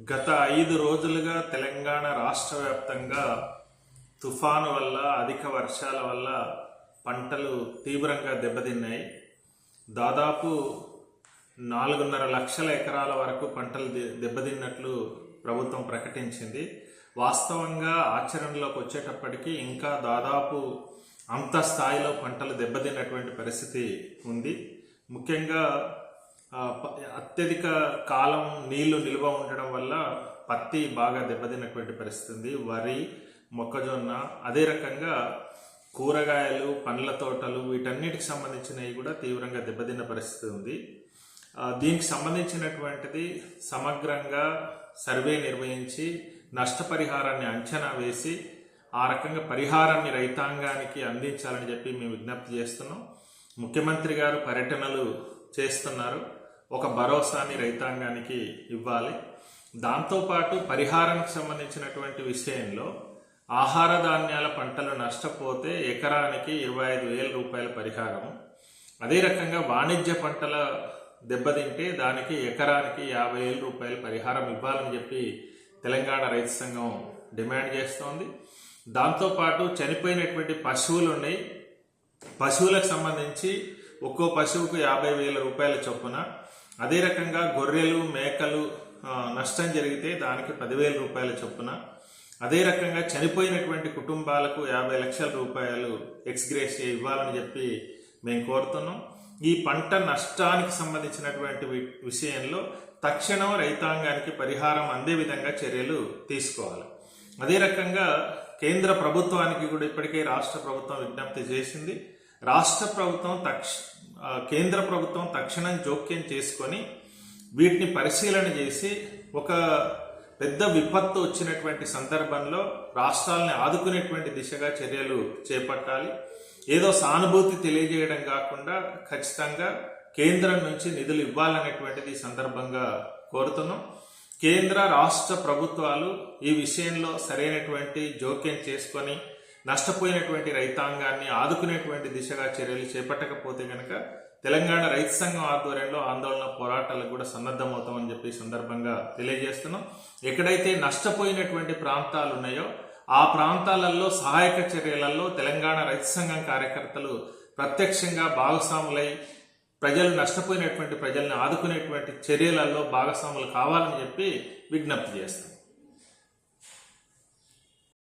గత ఐదు రోజులుగా తెలంగాణ రాష్ట్ర వ్యాప్తంగా తుఫాను వల్ల అధిక వర్షాల వల్ల పంటలు తీవ్రంగా దెబ్బతిన్నాయి. దాదాపు నాలుగున్నర లక్షల ఎకరాల వరకు పంటలు దెబ్బతిన్నట్లు ప్రభుత్వం ప్రకటించింది. వాస్తవంగా ఆచరణలోకి వచ్చేటప్పటికీ ఇంకా దాదాపు అంత స్థాయిలో పంటలు దెబ్బతిన్నటువంటి పరిస్థితి ఉంది. ముఖ్యంగా అత్యధిక కాలం నీళ్ళు నిల్వ ఉండడం వల్ల పత్తి బాగా దెబ్బతిన్నటువంటి పరిస్థితి ఉంది వరి మొక్కజొన్న అదే రకంగా కూరగాయలు పండ్ల తోటలు వీటన్నిటికి సంబంధించినవి కూడా తీవ్రంగా దెబ్బతిన్న పరిస్థితి ఉంది. దీనికి సంబంధించినటువంటిది సమగ్రంగా సర్వే నిర్వహించి నష్టపరిహారాన్ని అంచనా వేసి ఆ రకంగా పరిహారాన్ని రైతాంగానికి అందించాలని చెప్పి మేము విజ్ఞప్తి చేస్తున్నాం. ముఖ్యమంత్రి గారు పర్యటనలు చేస్తున్నారు. ఒక భరోసాని రైతాంగానికి ఇవ్వాలి. దాంతోపాటు పరిహారానికి సంబంధించినటువంటి విషయంలో ఆహార ధాన్యాల పంటలు నష్టపోతే ఎకరానికి ఇరవై ఐదు వేల రూపాయల పరిహారం. అదే రకంగా వాణిజ్య పంటల దెబ్బతింటే దానికి ఎకరానికి యాభై వేల రూపాయల పరిహారం ఇవ్వాలని చెప్పి తెలంగాణ రైతు సంఘం డిమాండ్ చేస్తోంది. దాంతోపాటు చనిపోయినటువంటి పశువులు ఉన్నాయి. పశువులకు సంబంధించి ఒక్కో పశువుకు యాభై వేల రూపాయల చొప్పున అదే రకంగా గొర్రెలు మేకలు నష్టం జరిగితే దానికి పదివేల రూపాయల చొప్పున. అదే రకంగా చనిపోయినటువంటి కుటుంబాలకు యాభై లక్షల రూపాయలు ఎక్స్గ్రేషియా ఇవ్వాలని చెప్పి మేము కోరుతున్నాం. ఈ పంట నష్టానికి సంబంధించినటువంటి వి- విషయంలో తక్షణం రైతాంగానికి పరిహారం అందే విధంగా చర్యలు తీసుకోవాలి. అదే రకంగా కేంద్ర ప్రభుత్వానికి కూడా ఇప్పటికే రాష్ట్ర ప్రభుత్వం విజ్ఞప్తి చేసింది. రాష్ట్ర ప్రభుత్వం తక్ష కేంద్ర ప్రభుత్వం తక్షణం జోక్యం చేసుకొని వీటిని పరిశీలన చేసి ఒక పెద్ద విపత్తు వచ్చినటువంటి సందర్భంలో రాష్ట్రాలని ఆదుకునేటువంటి దిశగా చర్యలు చేపట్టాలి. ఏదో సానుభూతి తెలియజేయడం కాకుండా ఖచ్చితంగా కేంద్రం నుంచి నిధులు ఇవ్వాలనేటువంటిది సందర్భంగా కోరుతున్నాం. కేంద్ర రాష్ట్ర ప్రభుత్వాలు ఈ విషయంలో సరైనటువంటి జోక్యం చేసుకొని నష్టపోయినటువంటి రైతాంగాన్ని ఆదుకునేటువంటి దిశగా చర్యలు చేపట్టకపోతే కనుక తెలంగాణ రైతు సంఘం ఆధ్వర్యంలో ఆందోళన పోరాటాలకు కూడా సన్నద్ధమవుతామని చెప్పి సందర్భంగా తెలియజేస్తున్నాం. ఎక్కడైతే నష్టపోయినటువంటి ప్రాంతాలు ఉన్నాయో ఆ ప్రాంతాలలో సహాయక చర్యలలో తెలంగాణ రైతు సంఘం కార్యకర్తలు ప్రత్యక్షంగా భాగస్వాములై ప్రజలు నష్టపోయినటువంటి ప్రజల్ని ఆదుకునేటువంటి చర్యలలో భాగస్వాములు కావాలని చెప్పి విజ్ఞప్తి చేస్తాం